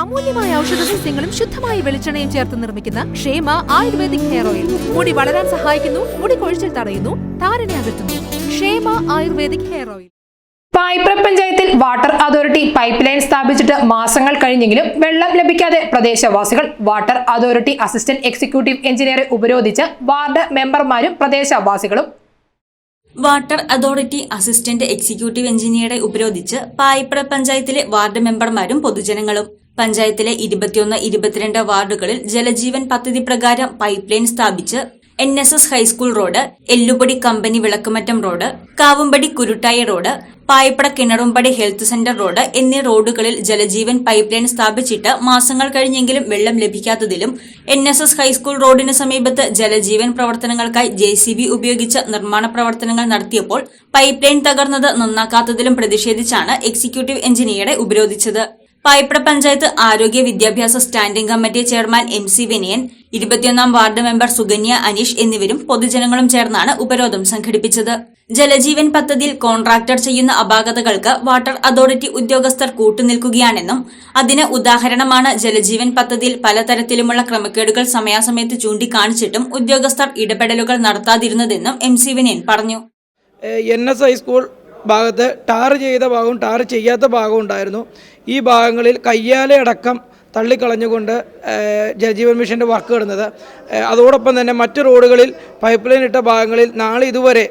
അമൂല്യമായ ഔഷധ സസ്യങ്ങളും ശുദ്ധമായ വെളിച്ചെണ്ണയും ചേർത്ത് നിർമ്മിക്കുന്ന ക്ഷേമ ആയുർവേദിക് ഹെയർ ഓയിൽ. മുടി വളരാൻ സഹായിക്കുന്നു മുടി കൊഴിച്ചിൽ തടയുന്നു താരനെ അകറ്റുന്നു. ക്ഷേമ ആയുർവേദിക് ഹെയർ ഓയിൽ. പൈപ്ര പഞ്ചായത്തിൽ വാട്ടർ അതോറിറ്റി പൈപ്പ് ലൈൻ സ്ഥാപിച്ചിട്ട് മാസങ്ങൾ കഴിഞ്ഞെങ്കിലും വെള്ളം ലഭിക്കാതെ പ്രദേശവാസികൾ വാട്ടർ അതോറിറ്റി അസിസ്റ്റന്റ് എക്സിക്യൂട്ടീവ് എഞ്ചിനീയറെ ഉപരോധിച്ച് വാർഡ് മെമ്പർമാരും പ്രദേശവാസികളും വാട്ടർ അതോറിറ്റി അസിസ്റ്റന്റ് എക്സിക്യൂട്ടീവ് എഞ്ചിനീയറെ ഉപരോധിച്ച് പായിപ്പട പഞ്ചായത്തിലെ വാർഡ് മെമ്പർമാരും പൊതുജനങ്ങളും പഞ്ചായത്തിലെ ഇരുപത്തിയൊന്ന് ഇരുപത്തിരണ്ട് വാർഡുകളിൽ ജലജീവൻ പദ്ധതി പ്രകാരം പൈപ്പ് ലൈൻ സ്ഥാപിച്ച് N S S high school road Ellupadi company Vilakkumattam road Kavumpadi Kuruttaya road Payappada Kinarumpadi health centre road എന്നീ റോഡുകളിൽ ജലജീവൻ പൈപ്പ് ലൈൻ സ്ഥാപിച്ചിട്ട് മാസങ്ങൾ കഴിഞ്ഞെങ്കിലും വെള്ളം ലഭിക്കാത്തതിലും N S S high school റോഡിന് സമീപത്ത് ജലജീവൻ പ്രവർത്തനങ്ങൾക്കായി ജെ സി ബി ഉപയോഗിച്ച് നിർമ്മാണ പ്രവർത്തനങ്ങൾ നടത്തിയപ്പോൾ പൈപ്പ് ലൈൻ തകർന്നത് നന്നാക്കാത്തതിലും പ്രതിഷേധിച്ചാണ് എക്സിക്യൂട്ടീവ് എഞ്ചിനീയറെ ഉപരോധിച്ചത്. പായിപ്പട പഞ്ചായത്ത് ആരോഗ്യ വിദ്യാഭ്യാസ standing committee chairman M C Vinayan ഇരുപത്തിയൊന്നാം വാർഡ് മെമ്പർ സുഗന്യ അനീഷ് എന്നിവരും പൊതുജനങ്ങളും ചേർന്നാണ് ഉപരോധം സംഘടിപ്പിച്ചത്. ജലജീവൻ പദ്ധതിയിൽ കോൺട്രാക്ടർ ചെയ്യുന്ന അപാകതകൾക്ക് വാട്ടർ അതോറിറ്റി ഉദ്യോഗസ്ഥർ കൂട്ടുനിൽക്കുകയാണെന്നും അതിന് ഉദാഹരണമാണ് ജലജീവൻ പദ്ധതിയിൽ പലതരത്തിലുമുള്ള ക്രമക്കേടുകൾ സമയാസമയത്ത് ചൂണ്ടിക്കാണിച്ചിട്ടും ഉദ്യോഗസ്ഥർ ഇടപെടലുകൾ നടത്താതിരുന്നതെന്നും എം സി വിനയൻ പറഞ്ഞു. എൻ എസ് ഹൈസ്കൂൾ ഭാഗത്ത് ടാർ ചെയ്ത ഭാഗവും ടാർ ചെയ്യാത്ത ഭാഗവും ഉണ്ടായിരുന്നു. ഈ ഭാഗങ്ങളിൽ കയ്യാലയടക്കം തള്ളിക്കളഞ്ഞുകൊണ്ട് ജലജീവൻ മിഷന്റെ വർക്ക് ഇടുന്നത്. അതോടൊപ്പം തന്നെ മറ്റ് റോഡുകളിൽ പൈപ്പ് ലൈൻ ഇട്ട ഭാഗങ്ങളിൽ നാളെ ഇതുവരെ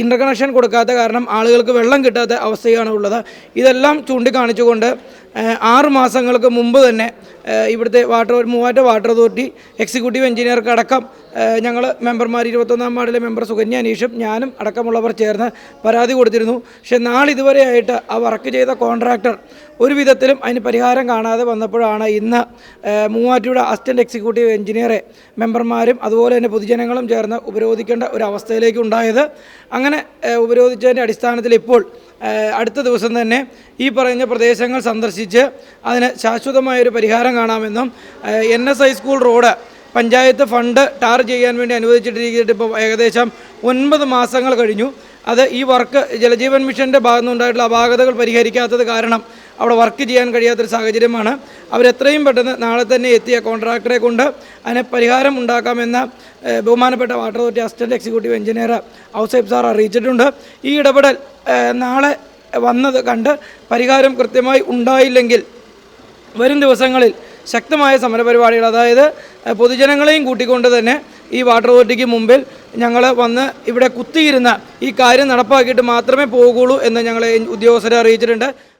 ഇന്റർകണക്ഷൻ ഇന്റർ കണക്ഷൻ കൊടുക്കാത്ത കാരണം ആളുകൾക്ക് വെള്ളം കിട്ടാത്ത അവസ്ഥയാണ് ഉള്ളത്. ഇതെല്ലാം ചൂണ്ടിക്കാണിച്ചുകൊണ്ട് ആറ് മാസങ്ങൾക്ക് മുമ്പ് തന്നെ ഇവിടുത്തെ വാട്ടർ മൂവാറ്റ വാട്ടർ അതോറിറ്റി എക്സിക്യൂട്ടീവ് എഞ്ചിനീയർക്ക് അടക്കം ഞങ്ങൾ മെമ്പർമാർ ഇരുപത്തൊന്നാം വാർഡിലെ മെമ്പർ സുകന്യ അനീഷും ഞാനും അടക്കമുള്ളവർ ചേർന്ന് പരാതി കൊടുത്തിരുന്നു. പക്ഷേ നാളിതുവരെയായിട്ട് ആ വർക്ക് ചെയ്ത കോൺട്രാക്ടർ ഒരു വിധത്തിലും അതിന് പരിഹാരം കാണാതെ വന്നപ്പോഴാണ് ഇന്ന് മൂവാറ്റുപുഴ അസിസ്റ്റന്റ് എക്സിക്യൂട്ടീവ് എഞ്ചിനീയറെ മെമ്പർമാരും അതുപോലെ തന്നെ പൊതുജനങ്ങളും ചേർന്ന് ഉപരോധിക്കേണ്ട ഒരു അവസ്ഥയിലേക്ക് ഉണ്ടായത്. അങ്ങനെ ഉപരോധിച്ചതിന്റെ അടിസ്ഥാനത്തിൽ ഇപ്പോൾ അടുത്ത ദിവസം തന്നെ ഈ പറഞ്ഞ പ്രദേശങ്ങൾ സന്ദർശിച്ച് അതിന് ശാശ്വതമായൊരു പരിഹാരം കാണാമെന്നും N S high school road panchayat fund tar ചെയ്യാൻ വേണ്ടി അനുവദിച്ചിട്ടിരിക്കുന്നത് ഇപ്പോൾ ഏകദേശം ഒൻപത് മാസങ്ങൾ കഴിഞ്ഞു. അത് ഈ വർക്ക് ജലജീവൻ മിഷന്റെ ഭാഗത്തു നിന്നുണ്ടായിട്ടുള്ള അപാകതകൾ പരിഹരിക്കാത്തത് കാരണം അവിടെ വർക്ക് ചെയ്യാൻ കഴിയാത്തൊരു സാഹചര്യമാണ്. അവരെത്രയും പെട്ടെന്ന് നാളെ തന്നെ എത്തിയ കോൺട്രാക്ടറെ കൊണ്ട് അതിന് പരിഹാരം ഉണ്ടാക്കാമെന്ന ബഹുമാനപ്പെട്ട water authority assistant executive engineer Ousaib sir അറിയിച്ചിട്ടുണ്ട്. ഈ ഇടപെടൽ നാളെ വന്നത് കണ്ട് പരിഹാരം കൃത്യമായി ഉണ്ടായില്ലെങ്കിൽ വരും ദിവസങ്ങളിൽ ശക്തമായ സമരപരിപാടികൾ അതായത് പൊതുജനങ്ങളെയും കൂട്ടിക്കൊണ്ട് തന്നെ ഈ വാട്ടർ അതോറിറ്റിക്ക് മുമ്പിൽ ഞങ്ങൾ വന്ന് ഇവിടെ കുത്തിയിരുന്ന ഈ കാര്യം നടപ്പാക്കിയിട്ട് മാത്രമേ പോകുള്ളൂ എന്ന് ഞങ്ങളെ ഉദ്യോഗസ്ഥരെ അറിയിച്ചിട്ടുണ്ട്.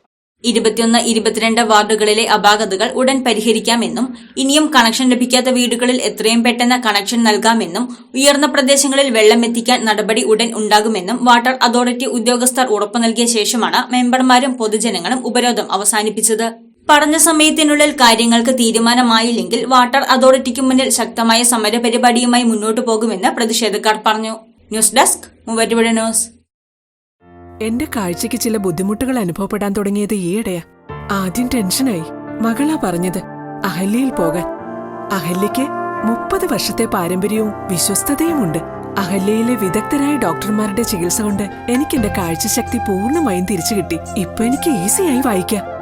ഇരുപത്തിയൊന്ന് ഇരുപത്തിരണ്ട് വാർഡുകളിലെ അപാകതകൾ ഉടൻ പരിഹരിക്കാമെന്നും ഇനിയും കണക്ഷൻ ലഭിക്കാത്ത വീടുകളിൽ എത്രയും പെട്ടെന്ന് കണക്ഷൻ നൽകാമെന്നും ഉയർന്ന പ്രദേശങ്ങളിൽ വെള്ളം എത്തിക്കാൻ നടപടി ഉടൻ ഉണ്ടാകുമെന്നും വാട്ടർ അതോറിറ്റി ഉദ്യോഗസ്ഥർ ഉറപ്പു നൽകിയ ശേഷമാണ് മെമ്പർമാരും പൊതുജനങ്ങളും ഉപരോധം അവസാനിപ്പിച്ചത്. പറഞ്ഞ സമയത്തിനുള്ളിൽ കാര്യങ്ങൾക്ക് തീരുമാനമായില്ലെങ്കിൽ വാട്ടർ അതോറിറ്റിക്ക് മുന്നിൽ ശക്തമായ സമരപരിപാടിയുമായി മുന്നോട്ടു പോകുമെന്ന് പ്രതിഷേധക്കാർ പറഞ്ഞു. News desk news. എന്റെ കാഴ്ചയ്ക്ക് ചില ബുദ്ധിമുട്ടുകൾ അനുഭവപ്പെടാൻ തുടങ്ങിയത് ഈയിടെയാ. ആദ്യം ടെൻഷനായി. മകളാ പറഞ്ഞത് അഹല്യയിൽ പോകാൻ. അഹല്യയ്ക്ക് മുപ്പത് വർഷത്തെ പാരമ്പര്യവും വിശ്വസ്തതയുമുണ്ട്. അഹല്യയിലെ വിദഗ്ധരായ ഡോക്ടർമാരുടെ ചികിത്സ കൊണ്ട് എനിക്ക് എന്റെ കാഴ്ചശക്തി പൂർണമായും തിരിച്ചു കിട്ടി ഇപ്പൊ എനിക്ക് ഈസിയായി വായിക്കാം.